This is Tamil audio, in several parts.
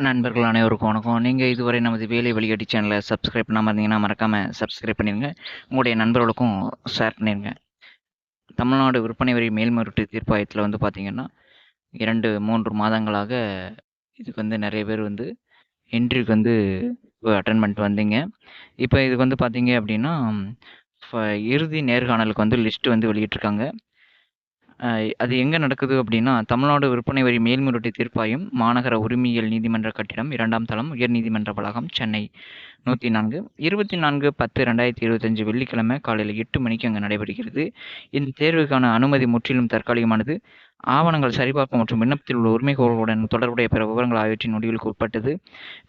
நண்பர்கள் அனைவருக்கும் வணக்கம். நீங்கள் இதுவரை நமது வேலை வழிகாட்டி சேனலை சப்ஸ்கிரைப் பண்ணாமல் இருந்தீங்கன்னா மறக்காமல் சப்ஸ்கிரைப் பண்ணிடுங்க உங்களுடைய நண்பர்களுக்கும் ஷேர் பண்ணிடுங்க தமிழ்நாடு விற்பனை வரி மேல்முறையீட்டு தீர்ப்பாயத்தில் வந்து பார்த்திங்கன்னா இரண்டு மூன்று மாதங்களாக இதுக்கு வந்து நிறைய பேர் வந்து இன்டர்வியூக்கு வந்து அட்டன் பண்ணிட்டு வந்தீங்க. இப்போ இதுக்கு வந்து பார்த்தீங்க அப்படின்னா ஃப- இறுதி நேர்காணலுக்கு வந்து லிஸ்ட் வந்து வெளியிட்டிருக்காங்க. அது எங்கே நடக்குது அப்படின்னா தமிழ்நாடு விற்பனை வரி மேல்முறையீட்டு தீர்ப்பாயம் மாநகர உரிமையியல் நீதிமன்ற கட்டிடம் இரண்டாம் தளம் உயர்நீதிமன்ற வளாகம் சென்னை. நூற்றி நான்கு. இருபத்தி நான்கு பத்து ரெண்டாயிரத்தி இருபத்தஞ்சு வெள்ளிக்கிழமை காலையில் எட்டு மணிக்கு அங்கே நடைபெறுகிறது. இந்த தேர்வுக்கான அனுமதி முற்றிலும் தற்காலிகமானது. ஆவணங்கள் சரிபார்ப்பு மற்றும் விண்ணப்பத்தில் உள்ள உரிமைகோரலுடன் தொடர்புடைய பிற விவரங்கள் ஆகியவற்றின் முடிவுக்கு உட்பட்டது.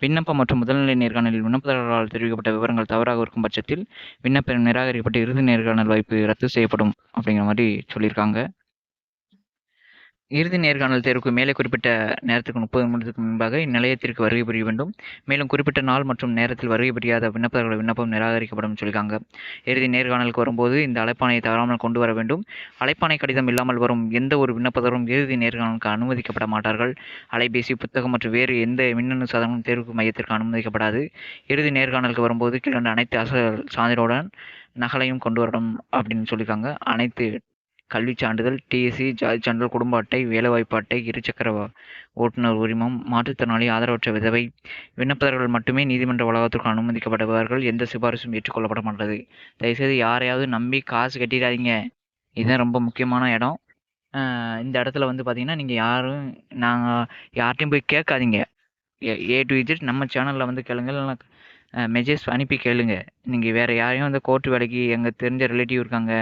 விண்ணப்பம் மற்றும் முதல்நிலை நேர்காணலில் விண்ணப்பதாரரால் தெரிவிக்கப்பட்ட விவரங்கள் தவறாக இருக்கும் பட்சத்தில் விண்ணப்பம் நிராகரிக்கப்பட்டு இறுதி நேர்காணல் வாய்ப்பு ரத்து செய்யப்படும் அப்படிங்கிற மாதிரி சொல்லியிருக்காங்க. இறுதி நேர்காணல் தேர்வுக்கு மேலே குறிப்பிட்ட நேரத்துக்கு முப்பது நிமிடத்துக்கு முன்பாக இந்நிலையத்திற்கு வருகை புரிய வேண்டும். மேலும் குறிப்பிட்ட நாள் மற்றும் நேரத்தில் வருகை புரியாத விண்ணப்பர்கள் விண்ணப்பம் நிராகரிக்கப்படும் சொல்லியிருக்காங்க. இறுதி நேர்காணலுக்கு வரும்போது இந்த அழைப்பாணையை தவறாமல் கொண்டு வர வேண்டும். அழைப்பாணை கடிதம் இல்லாமல் வரும் எந்த ஒரு விண்ணப்பதரும் இறுதி நேர்காணலுக்கு அனுமதிக்கப்பட மாட்டார்கள். அலைபேசி புத்தகம் மற்றும் வேறு எந்த மின்னணு சாதனமும் தேர்வு மையத்திற்கு அனுமதிக்கப்படாது. இறுதி நேர்காணலுக்கு வரும்போது கீழே அனைத்து அசல் சான்றிதழுடன் நகலையும் கொண்டு வரணும் அப்படின்னு சொல்லியிருக்காங்க. அனைத்து கல்விச் சான்றிதழ் டிஎஸ்சி ஜாதி சான்றிதழ் குடும்ப அட்டை வேலைவாய்ப்பு அட்டை இருசக்கர ஓட்டுநர் உரிமம் மாற்றுத்திறனாளி ஆதரவற்ற விதவை விண்ணப்பதாரர்கள் மட்டுமே நீதிமன்ற வளாகத்திற்கு அனுமதிக்கப்படுவார்கள் எந்த சிபாரிசும் ஏற்றுக்கொள்ளப்பட மாட்டது. தயவுசெய்து யாரையாவது நம்பி காசு கட்டிடாதீங்க. இதுதான் ரொம்ப முக்கியமான இடம். இந்த இடத்துல வந்து பார்த்தீங்கன்னா நீங்கள் யாரும் நாங்கள் யார்கிட்டையும் போய் கேட்காதீங்க. ஏ டு இஜெட் நம்ம சேனலில் வந்து கேளுங்க. இல்லைன்னா மெசேஜ் அனுப்பி கேளுங்க. நீங்கள் வேறு யாரையும் வந்து கோர்ட்டு வேலைக்கு எங்கள் தெரிஞ்ச ரிலேட்டிவ் இருக்காங்க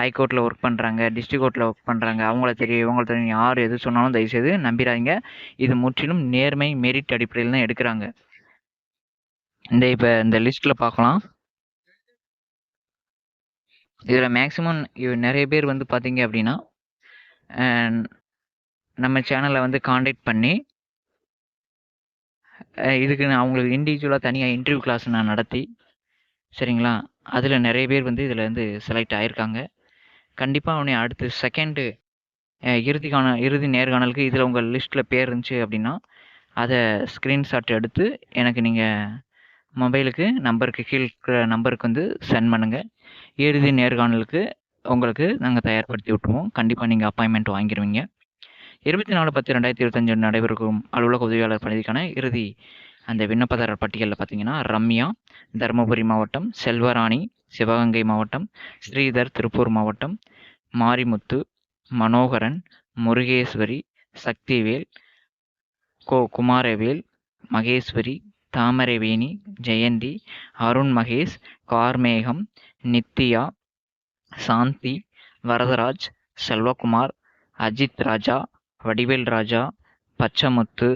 ஹைகோர்ட்டில் ஒர்க் பண்ணுறாங்க டிஸ்ட்ரிக் கோர்ட்டில் ஒர்க் பண்ணுறாங்க அவங்கள தெரியும் இவங்கள தெரியும் யார் எது சொன்னாலும் தயவுசெய்து நம்பிடாதீங்க இது முற்றிலும் நேர்மை மெரிட் அடிப்படையில் தான் எடுக்கிறாங்க. இந்த இப்போ இந்த லிஸ்ட்டில் பார்க்கலாம் இதில் மேக்ஸிமம் நிறைய பேர் வந்து பார்த்தீங்க அப்படின்னா நம்ம சேனலை வந்து காண்டாக்ட் பண்ணி இதுக்கு நான் அவங்களுக்கு இண்டிவிஜுவலாக தனியாக இன்டர்வியூ கிளாஸ் நான் நடத்தி சரிங்களா? அதில் நிறைய பேர் வந்து இதில் வந்து செலக்ட் ஆகியிருக்காங்க கண்டிப்பாக அவனை அடுத்து செகண்டு இறுதிக்கான இறுதி நேர்காணலுக்கு இதில் உங்கள் லிஸ்ட்டில் பேர் இருந்துச்சு அப்படின்னா அதை ஸ்க்ரீன்ஷாட் எடுத்து எனக்கு நீங்கள் மொபைலுக்கு நம்பருக்கு கீழ் நம்பருக்கு வந்து சென்ட் பண்ணுங்கள் இறுதி நேர்காணலுக்கு உங்களுக்கு நாங்கள் தயார்படுத்தி விட்டுருவோம். கண்டிப்பாக நீங்கள் அப்பாயின்மெண்ட் வாங்கிடுவீங்க இருபத்தி நாலு பத்து ரெண்டாயிரத்தி இருபத்தஞ்சு நடைபெறும் அலுவலக உதவியாளர் பணிக்கான இறுதி. அந்த விண்ணப்பதாரர் பட்டியலில் பார்த்தீங்கன்னா ரம்யா தருமபுரி மாவட்டம் செல்வராணி சிவகங்கை மாவட்டம் ஸ்ரீதர் திருப்பூர் மாவட்டம் மாரிமுத்து மனோகரன் முருகேஸ்வரி சக்திவேல் கோ குமாரவேல் மகேஸ்வரி தாமரைவேணி ஜெயந்தி அருண் மகேஷ் கார்மேகம் நித்யா சாந்தி வரதராஜ் செல்வகுமார் அஜித் ராஜா வடிவேல் ராஜா பச்சமுத்து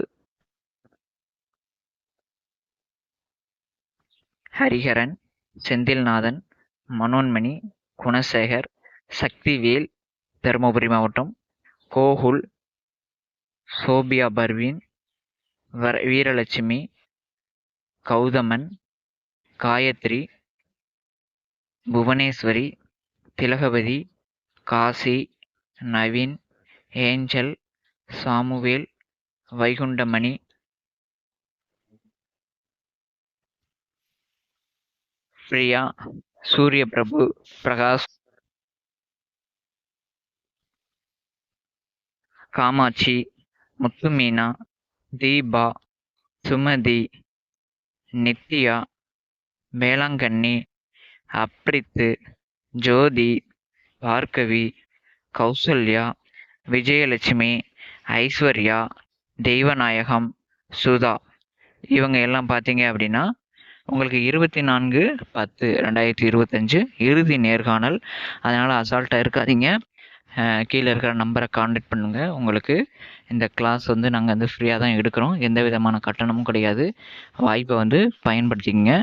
ஹரிஹரன் செந்தில்நாதன் மனோன்மணி குணசேகர் சக்திவேல் தருமபுரி மாவட்டம் கோகுல் சோபியா பர்வீன் வர வீரலட்சுமி கௌதமன் காயத்ரி புவனேஸ்வரி திலகவதி காசி நவீன் ஏஞ்சல் சாமுவேல் வைகுண்டமணி. பிரியா சூரிய பிரபு பிரகாஷ். காமாட்சி முத்துமீனா தீபா சுமதி நித்யா வேளாங்கண்ணி அப்ரித்து ஜோதி பார்கவி கௌசல்யா விஜயலட்சுமி ஐஸ்வர்யா தெய்வநாயகம் சுதா. இவங்க எல்லாம் பார்த்தீங்க அப்படின்னா உங்களுக்கு இருபத்தி நான்கு பத்து ரெண்டாயிரத்தி இருபத்தஞ்சு இறுதி நேர்காணல். அதனால் அசால்ட்டாக இருக்காதீங்க. கீழே இருக்கிற நம்பரை காண்டாக்ட் பண்ணுங்கள் உங்களுக்கு இந்த கிளாஸ் வந்து நாங்கள் வந்து ஃப்ரீயாக தான் எடுக்கிறோம். எந்த விதமான கட்டணமும் கிடையாது. வாய்ப்பை வந்து பயன்படுத்திக்கங்க.